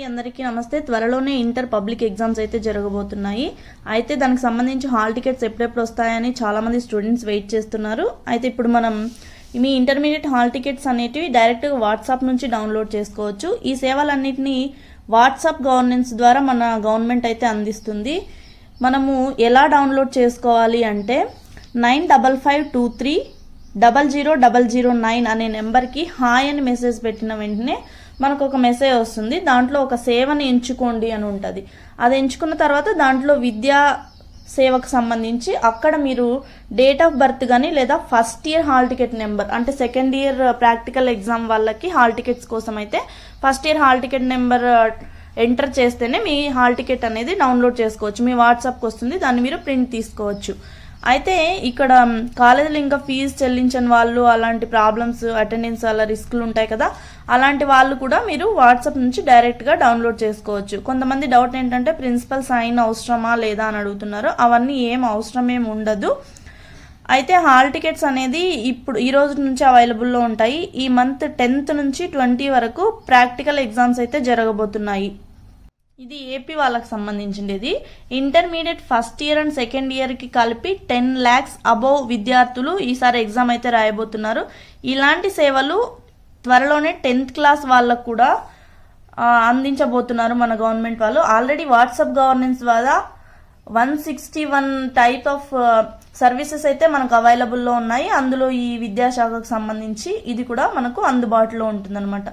అండి అందరికీ నమస్తే. త్వరలోనే ఇంటర్ పబ్లిక్ ఎగ్జామ్స్ అయితే జరగబోతున్నాయి. అయితే దానికి సంబంధించి హాల్ టికెట్స్ ఎప్పుడెప్పుడు వస్తాయని చాలామంది స్టూడెంట్స్ వెయిట్ చేస్తున్నారు. అయితే ఇప్పుడు మనం మీ ఇంటర్మీడియట్ హాల్ టికెట్స్ అనేటివి డైరెక్ట్గా వాట్సాప్ నుంచి డౌన్లోడ్ చేసుకోవచ్చు. ఈ సేవలన్నింటినీ వాట్సాప్ గవర్నెన్స్ ద్వారా మన గవర్నమెంట్ అయితే అందిస్తుంది. మనము ఎలా డౌన్లోడ్ చేసుకోవాలి అంటే nine double five two three double zero double zero nine అనే నెంబర్కి హాయ్ అని మెసేజ్ పెట్టిన వెంటనే మనకు ఒక మెసేజ్ వస్తుంది. దాంట్లో ఒక సేవని ఎంచుకోండి అని ఉంటుంది. అది ఎంచుకున్న తర్వాత దాంట్లో విద్యా సేవకు సంబంధించి అక్కడ మీరు డేట్ ఆఫ్ బర్త్ కానీ లేదా first year hall ticket number అంటే సెకండ్ ఇయర్ ప్రాక్టికల్ ఎగ్జామ్ వాళ్ళకి హాల్ టికెట్స్ కోసం అయితే first year hall ticket number enter చేస్తేనే మీ హాల్ టికెట్ అనేది డౌన్లోడ్ చేసుకోవచ్చు. మీ వాట్సాప్కి వస్తుంది దాన్ని మీరు ప్రింట్ తీసుకోవచ్చు. అయితే ఇక్కడ కాలేజీలో ఇంకా ఫీజు చెల్లించని వాళ్ళు అలాంటి ప్రాబ్లమ్స్ అటెండెన్స్ అలా రిస్క్లు ఉంటాయి కదా అలాంటి వాళ్ళు కూడా మీరు వాట్సాప్ నుంచి డైరెక్ట్గా డౌన్లోడ్ చేసుకోవచ్చు. కొంతమంది డౌట్ ఏంటంటే ప్రిన్సిపల్ సైన్ అవసరమా లేదా అని అడుగుతున్నారు అవన్నీ ఏం అవసరం ఉండదు. అయితే హాల్ టికెట్స్ అనేది ఇప్పుడు ఈ రోజు నుంచి అవైలబుల్లో ఉంటాయి. ఈ మంత్ టెన్త్ నుంచి ట్వంటీ వరకు ప్రాక్టికల్ ఎగ్జామ్స్ అయితే జరగబోతున్నాయి. ఇది ఏపీ వాళ్ళకి సంబంధించింది intermediate first year and second ఇయర్కి కలిపి టెన్ ల్యాక్స్ అబోవ్ విద్యార్థులు ఈసారి ఎగ్జామ్ అయితే రాయబోతున్నారు. ఇలాంటి సేవలు త్వరలోనే టెన్త్ క్లాస్ వాళ్ళకు కూడా అందించబోతున్నారు మన గవర్నమెంట్ వాళ్ళు. ఆల్రెడీ వాట్సాప్ గవర్నెన్స్ ద్వారా one sixty one type of services అయితే మనకు అవైలబుల్లో ఉన్నాయి. అందులో ఈ విద్యాశాఖకు సంబంధించి ఇది కూడా మనకు అందుబాటులో ఉంటుందన్నమాట.